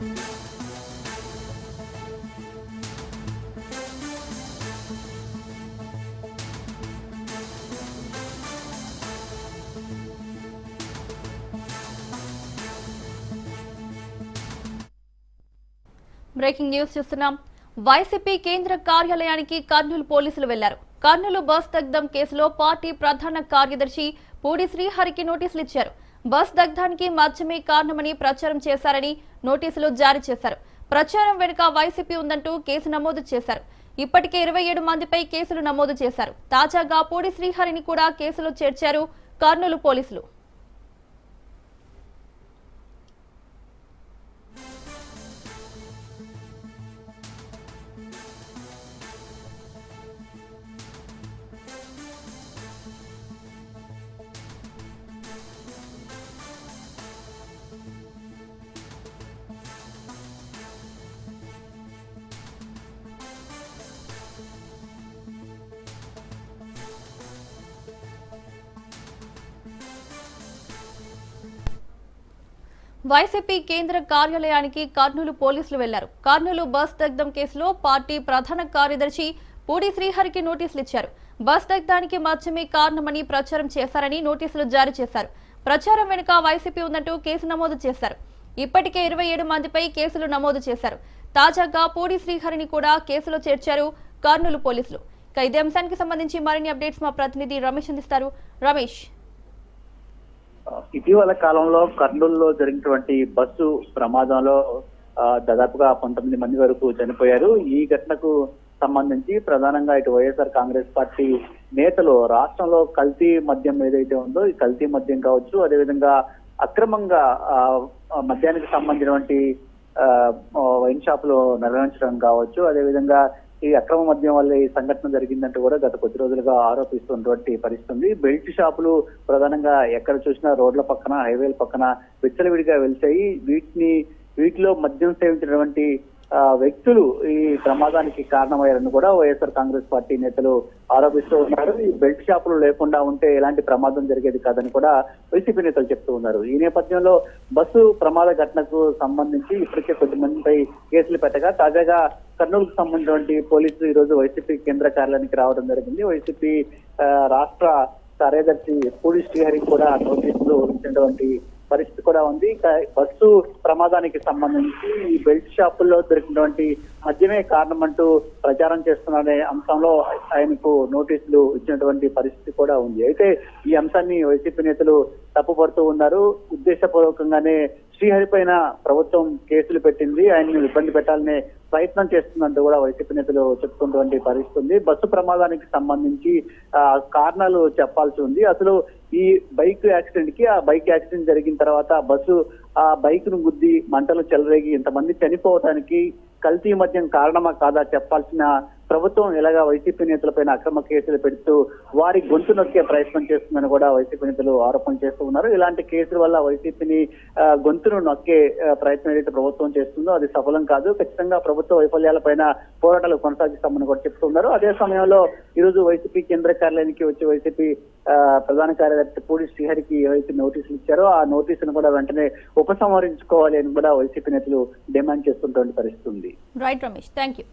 Breaking news చూస్తున్నాం. YCP కేంద్ర కార్యాలయానికి కర్నూలు పోలీసులు వెళ్ళారు. కర్నూలు బస్ దగ్ధం కేసులో పార్టీ ప్రధాన కార్యదర్శి పూడి శ్రీహరికి నోటీసులు ఇచ్చారు. బస్ దగ్ధానికి మద్యమే కారణమని ప్రచారం చేశారని నోటీసులు జారీ చేశారు. ప్రచారం వెనుక వైసీపీ ఉందంటూ కేసు నమోదు చేశారు. ఇప్పటికే ఇరవై ఏడు మందిపై కేసులు నమోదు చేశారు. తాజాగా పూడి శ్రీహరిని కూడా కేసులో చేర్చారు కర్నూలు పోలీసులు. వైసీపీ కేంద్ర కార్యాలయానికి కర్నూలు పోలీసులు వెళ్ళారు. కర్నూలు బస్ దగ్ధం కేసులో పార్టీ ప్రధాన కార్యదర్శి పూడి శ్రీహరికి నోటీసులు ఇచ్చారు. బస్ దగ్ధానికి మాత్రమే కారణమని ప్రచారం చేశారని నోటీసులు జారీ చేశారు. ప్రచారం వెనుక వైసీపీ ఉందంటూ కేసు నమోదు చేశారు. ఇప్పటికే ఇరవై ఏడు మందిపై కేసులు నమోదు చేశారు. తాజాగా పూడి శ్రీహరిని కూడా కేసులో చేర్చారు కర్నూలు పోలీసులు. ఇక ఇదే అంశానికి సంబంధించి మరిన్ని అప్డేట్స్ మా ప్రతినిధి రమేష్ అందిస్తారు. రమేష్. ఇటీవల కాలంలో కర్నూలులో జరిగినటువంటి బస్సు ప్రమాదంలో ఆ, దాదాపుగా పంతొమ్మిది మంది వరకు చనిపోయారు. ఈ ఘటనకు సంబంధించి ప్రధానంగా ఇటు వైఎస్ఆర్ కాంగ్రెస్ పార్టీ నేతలు రాష్ట్రంలో కల్తీ మద్యం ఏదైతే ఉందో ఈ కల్తీ మద్యం కావచ్చు అదేవిధంగా అక్రమంగా ఆ, మద్యానికి సంబంధించినటువంటి ఆ, వైన్ షాపులు నిర్వహించడం కావచ్చు అదేవిధంగా ఈ అక్రమ మద్యం వల్ల ఈ సంఘటన జరిగిందంటూ కూడా గత కొద్ది రోజులుగా ఆరోపిస్తున్నటువంటి పరిస్థితి ఉంది. బెల్ట్ షాపులు ప్రధానంగా ఎక్కడ చూసినా రోడ్ల పక్కన హైవేల పక్కన విచ్చలవిడిగా వెళ్తాయి వీటిని వీటిలో మద్యం సేవించినటువంటి వ్యక్తులు ఈ ప్రమాదానికి కారణమయ్యారని కూడా వైఎస్ఆర్ కాంగ్రెస్ పార్టీ నేతలు ఆరోపిస్తూ ఉన్నారు. ఈ బెల్ట్ షాపులు లేకుండా ఉంటే ఎలాంటి ప్రమాదం జరిగేది కాదని కూడా వైసీపీ నేతలు చెప్తూ ఉన్నారు. ఈ నేపథ్యంలో బస్సు ప్రమాద ఘటనకు సంబంధించి ఇప్పటికే కొద్ది మందిపై కేసులు పెట్టగా తాజాగా కర్నూలుకు సంబంధించినటువంటి పోలీసులు ఈ రోజు వైసీపీ కేంద్ర కార్యాలయానికి రావడం జరిగింది. వైసీపీ రాష్ట్ర కార్యదర్శి పూడి శ్రీహరికి కూడా నోటీసులు ఇచ్చినటువంటి పరిస్థితి కూడా ఉంది. బస్సు ప్రమాదానికి సంబంధించి ఈ బెల్ట్ షాపుల్లో దొరికినటువంటి మద్యమే కారణం అంటూ ప్రచారం చేస్తున్నారనే అంశంలో ఆయనకు నోటీసులు ఇచ్చినటువంటి పరిస్థితి కూడా ఉంది. అయితే ఈ అంశాన్ని వైసీపీ నేతలు తప్పుపడుతూ ఉన్నారు. ఉద్దేశపూర్వకంగానే శ్రీహరి పైన ప్రభుత్వం కేసులు పెట్టింది. ఆయన్ని ఇబ్బంది పెట్టాలనే ప్రయత్నం చేస్తున్నట్టు కూడా వైసీపీ నేతలు చెప్పుకున్నటువంటి పరిస్థితి ఉంది. బస్సు ప్రమాదానికి సంబంధించి ఆ, కారణాలు చెప్పాల్సి ఉంది. అసలు ఈ బైక్ యాక్సిడెంట్కి ఆ బైక్ యాక్సిడెంట్ జరిగిన తర్వాత బస్సు ఆ బైక్ను గుద్ది మంటలు చెలరేగి ఇంతమంది చనిపోవడానికి కల్తీ మద్యం కారణమా కాదా చెప్పాల్సిన ప్రభుత్వం ఇలాగా వైసీపీ నేతలపైన అక్రమ కేసులు పెడుతూ వారి గొంతు నొక్కే ప్రయత్నం చేస్తుందని కూడా వైసీపీ నేతలు ఆరోపణ చేస్తూ ఉన్నారు. ఇలాంటి కేసుల వల్ల వైసీపీని గొంతును నొక్కే ప్రయత్నం ఏదైతే ప్రభుత్వం చేస్తుందో అది సఫలం కాదు. ఖచ్చితంగా ప్రభుత్వ వైఫల్యాలపైన పోరాటాలు కొనసాగిస్తామని కూడా చెప్తున్నారు అదే సమయంలో ఈరోజు వైసీపీ కేంద్ర కార్యాలయానికి వచ్చి వైసీపీ ప్రధాన కార్యదర్శి పూడి శ్రీహరికి ఏవైతే నోటీసులు ఇచ్చారో ఆ నోటీసును కూడా వెంటనే ఉపసంహరించుకోవాలి అని కూడా వైసీపీ నేతలు డిమాండ్ చేస్తున్నటువంటి పరిస్థితి ఉంది. Right Ramesh thank you